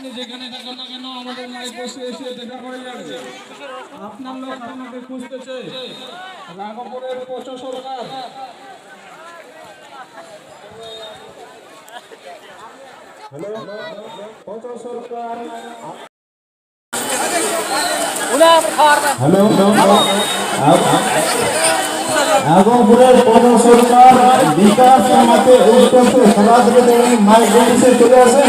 আপনি যেখানে থাকেন না কেন আমাদের লাইভ বসে এসে দেখা করে যাবে। আপনার লোক আপনাকে খুঁজতেছে। রাঘবপুরের পৌষ সরকার। হ্যালো সরকার। হ্যালো আগমপুরের পৌর সরকার। বিকাশ আমাকে উত্তর সমাজ মাইক চলে আসে